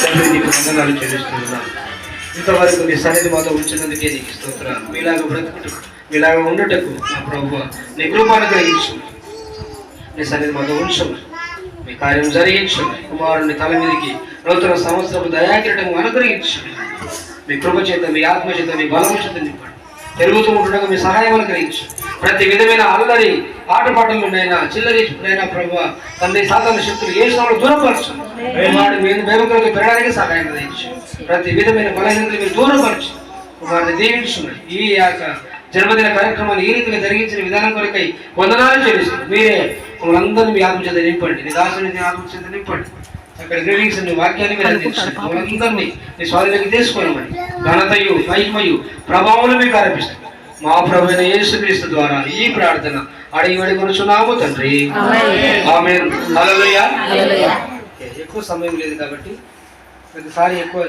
తండ్రి నీకు వందనాలు చెల్లిస్తున్నాను. ఇంతవరకు నీ సన్నిధి మాతో ఉంచినందుకే నీకు స్తోత్రాలు. మీలాగా బ్రతుకుటకు మీలాగా ఉండటకు నా ప్రభు నీ కృపాను గ్రహించు నీ సన్నిధి మాతో ఉంచు మీ కార్యం జరిగించు కుమారుని తల మీదకి నూతన సంవత్సరం దయాకిరటం అనుగ్రహించు మీ కృప చేత మీ ఆత్మ చేత మీ బలము చేత నింపండి పెరుగుతూ ఉండగా మీ సహాయం అనుగ్రహించు ప్రతి విధమైన అల్లరి ఆటపాటలునైనా చిల్లరినైనా ప్రభు తండ్రి సాధారణ శక్తులు ఏ సమయంలో దూరపరచు వాడు మేము వేమకులకు పెరగడానికి సహాయం అందించు ప్రతి విధమైన బలహీనతలు మీరు దూరపరచు. వారిని దీవించున్నాయి ఈ యొక్క జన్మదిన కార్యక్రమాన్ని ఈ రీతిగా జరిగించిన విధానం కొరకై వందనాలు చెల్లిస్తుంది మీరే మమ్మల్ని మీ ఆత్మచేత నింపండి. నీ దాసుని ఆత్మచేత నింపండి. అక్కడ గ్రీవింగ్స్ నీ వాక్యాన్ని మీరు అందించండి. మమ్మల్ని మీ స్వాధీనకి తీసుకోనమని ఘనతయు మహిమయు ప్రభావం మీకు ఆరంభిస్తుంది మా ప్రభు అయిన యేసుక్రీస్తు ద్వారా ఈ ప్రార్థన అడిగి అడిగి కొనుచున్నాము తండ్రి ఆమె ఎక్కువ సమయం లేదు కాబట్టి ప్రతిసారి ఎక్కువ